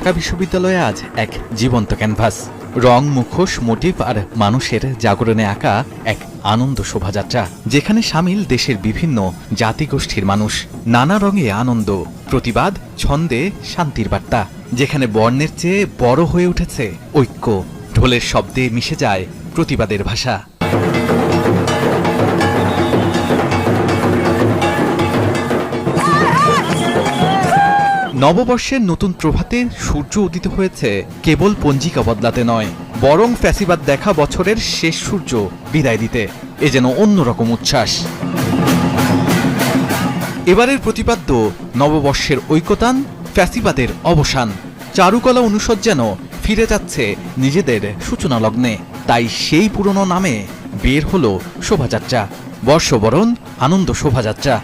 ঢাকা বিশ্ববিদ্যালয়ে আজ এক জীবন্ত ক্যানভাস। রং, মুখোশ, মোটিভ আর মানুষের জাগরণে আঁকা এক আনন্দ শোভাযাত্রা, যেখানে সামিল দেশের বিভিন্ন জাতিগোষ্ঠীর মানুষ। নানা রঙে আনন্দ, প্রতিবাদ, ছন্দে শান্তির বার্তা, যেখানে বর্ণের চেয়ে বড় হয়ে উঠেছে ঐক্য। ঢোলের শব্দে মিশে যায় প্রতিবাদের ভাষা। নববর্ষের নতুন প্রভাতে সূর্য উদিত হয়েছে, কেবল পঞ্জিকা বদলাতে নয়, বরং ফ্যাসিবাদ দেখা বছরের শেষ সূর্য বিদায় দিতে, এ যেন অন্যরকম উচ্ছ্বাস। এবারের প্রতিপাদ্য, নববর্ষের ঐকতান, ফ্যাসিবাদের অবসান। চারুকলা অনুষদ যেন ফিরে যাচ্ছে নিজেদের সূচনা লগ্নে, তাই সেই পুরনো নামে বের হলো শোভাযাত্রা। বর্ষবরণ, আনন্দ শোভাযাত্রা।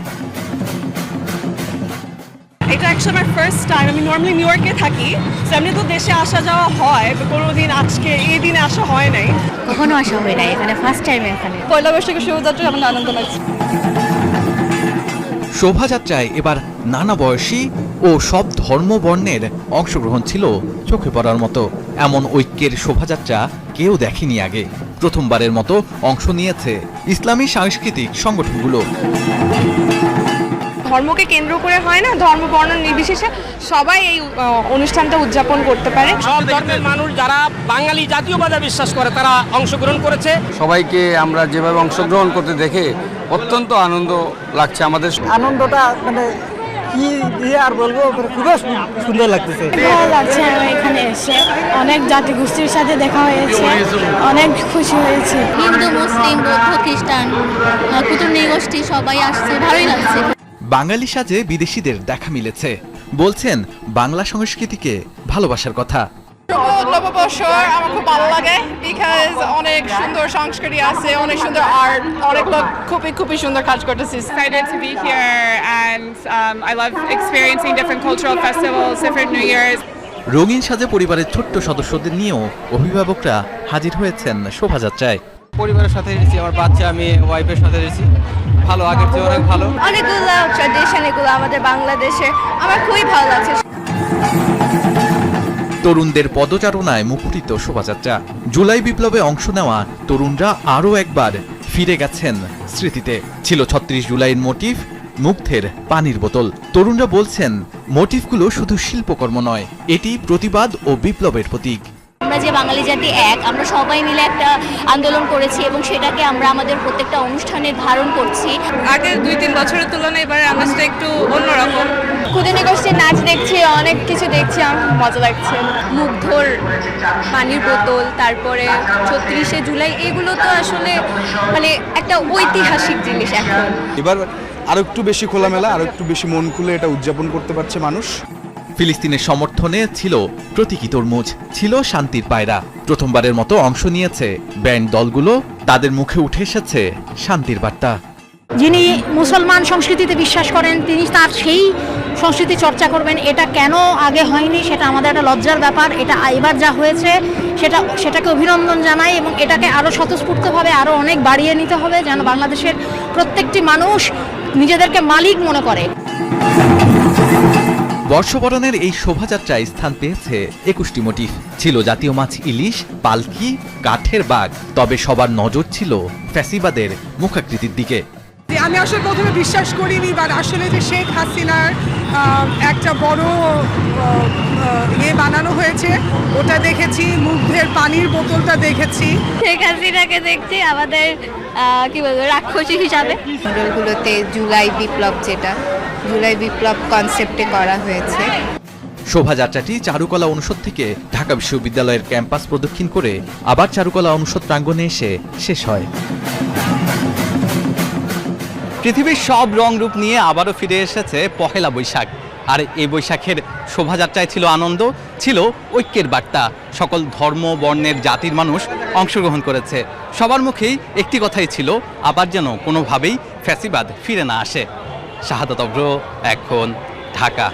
এটা অ্যাকচুয়ালি আমার ফার্স্ট টাইম আমি নর্মালি নিউ ইয়র্কে থাকি So, এমনি তো দেশে আসা যাওয়া হয় but কোনোদিন আজকে এই দিনে আসা হয় নাই। কখনো আসা হয় না এখানে ফার্স্ট টাইম এখানে। পয়লা বৈশাখের শোভাযাত্রা আমার আনন্দ লাগছে শোভাযাত্রায় এবার নানা বয়সী ও সব ধর্ম বর্ণের অংশগ্রহণ ছিল চোখে পড়ার মতো। এমন ঐক্যের শোভাযাত্রা কেউ দেখেনি আগে। প্রথমবারের মতো অংশ নিয়েছে ইসলামী সাংস্কৃতিক সংগঠনগুলো। ধর্মকে কেন্দ্র করে হয় না ধর্ম বর্ণ নির্বিশেষে সবাই এই অনুষ্ঠানটা উদযাপন করতে পারে। সব ধর্মের মানুষ যারা বাঙালি জাতীয়বাদে বিশ্বাস করে তারা অংশগ্রহণ করেছে। সবাইকে আমরা যেভাবে অংশগ্রহণ করতে দেখে অত্যন্ত আনন্দ লাগছে আমাদের। আনন্দটা মানে কি দিয়ে আর বলব মানে খুবই সুন্দর লাগতেছে। ভালো লাগছে আমার এখানে এসে। অনেক জাতিগোষ্ঠীর সাথে দেখা হয়েছে। অনেক খুশি হয়েছে। হিন্দু মুসলিম বৌদ্ধ খ্রিস্টান কুতুব নৃগোষ্ঠী সবাই আসছে। ভালোই লাগছে। বাঙালি সাজে বিদেশিদের দেখা মিলেছে। বলছেন বাংলা সংস্কৃতিকে ভালোবাসার কথা। নববর্ষ আমার খুব ভালো লাগে বিকজ অনেক সুন্দর সংস্কৃতি আছে অনেক সুন্দর আর্ট অনেক লোক খুবই খুবই সুন্দর কাজ করতেছে। Excited to be here and um, I love experiencing different cultural festivals, different New Year's. রঙিন সাজে পরিবারের ছোট্ট সদস্যদের নিয়েও অভিভাবকরা হাজির হয়েছেন শোভাযাত্রায়। পরিবারের সাথে এসেছি আমার বাচ্চা আমি ওয়াইফের সাথে এসেছি। ভালো আগের চেয়ে অনেক ভালো। অনেকগুলো ট্র্যাডিশন এগুলো আমাদের বাংলাদেশে। আমার খুবই ভালো লাগছে। তরুণদের পদচারণায় মুখরিত শোভাযাত্রা। জুলাই বিপ্লবে অংশ নেওয়া তরুণরা আরও একবার ফিরে গেছেন স্মৃতিতে। ছিল ছত্রিশ জুলাইয়ের মোটিভ মুগ্ধের পানির বোতল। তরুণরা বলছেন মোটিভগুলো শুধু শিল্পকর্ম নয় এটি প্রতিবাদ ও বিপ্লবের প্রতীক। যে বাঙালি জাতি এক আমরা সবাই মিলে একটা আন্দোলন করেছি এবং সেটাকে আমরা আমাদের প্রত্যেকটা অনুষ্ঠানে ধারণ করছি। আগের দুই তিন বছরের তুলনায় এবার আমেজটা একটু অন্যরকম। কুদিনী গোষ্ঠীর নাচ দেখছি অনেক কিছু দেখছি আমার খুব মজা লাগছে। মুগ্ধর পানির বোতল তারপরে ছত্রিশে জুলাই এগুলো তো আসলে মানে একটা ঐতিহাসিক জিনিস এখন। এবার আরও একটু বেশি খোলামেলা আরও একটু বেশি মন খুলে এটা উদযাপন করতে পারছে মানুষ। ফিলিস্তিনের সমর্থনে ছিল প্রতীকী তরমুজ, ছিল শান্তির পায়রা। প্রথমবারের মতো অংশ নিয়েছে ব্যান্ড দলগুলো, তাদের মুখে উঠে এসেছে শান্তির বার্তা। যিনি মুসলমান সংস্কৃতিতে বিশ্বাস করেন, তিনি তার সেই সংস্কৃতি চর্চা করবেন, এটা কেন আগে হয়নি, সেটা আমাদের একটা লজ্জার ব্যাপার, এটা এবার যা হয়েছে, সেটা, সেটাকে অভিনন্দন জানাই এবং এটাকে আরও স্বতঃস্ফূর্তভাবে আরও অনেক বাড়িয়ে নিতে হবে যেন বাংলাদেশের প্রত্যেকটি মানুষ নিজেদেরকে মালিক মনে করে। বর্ষবরণের এই শোভাযাত্রায় স্থান পেয়েছে একুশটি মোটিফ। ছিল জাতীয় মাছ ইলিশ পালকি কাঠের বাঘ। তবে সবার নজর ছিল ফ্যাসিবাদের মুখাকৃতির দিকে। আমি আসলে প্রথমে বিশ্বাস করিনি বাট আসলে যে শেখ হাসিনার আহ, একটা বড় ইয়ে বানানো হয়েছে ওটা দেখেছি মুগ্ধের পানির বোতলটা দেখেছি। শেখ হাসিনাকে দেখছি আমাদের কি বলব রাক্ষসী হিসাবে। মডেলগুলোতে জুলাই বিপ্লব যেটা জুলাই বিপ্লব কনসেপ্টে করা হয়েছে। শোভাযাত্রাটি চারুকলা অনুষদ থেকে ঢাকা বিশ্ববিদ্যালয়ের ক্যাম্পাস প্রদক্ষিণ করে আবার চারুকলা অনুষদ প্রাঙ্গণে এসে শেষ হয়। পৃথিবীর সব রং রূপ নিয়ে আবারও ফিরে এসেছে পহেলা বৈশাখ। আর এই বৈশাখের শোভাযাত্রায় ছিল আনন্দ, ছিল ঐক্যের বার্তা। সকল ধর্ম, বর্ণের, জাতির মানুষ অংশগ্রহণ করেছে। সবার মুখেই একটি কথাই ছিল, আবার যেন কোনোভাবেই ফ্যাসিবাদ ফিরে না আসে। শাহাদত অগ্র এখন ঢাকা।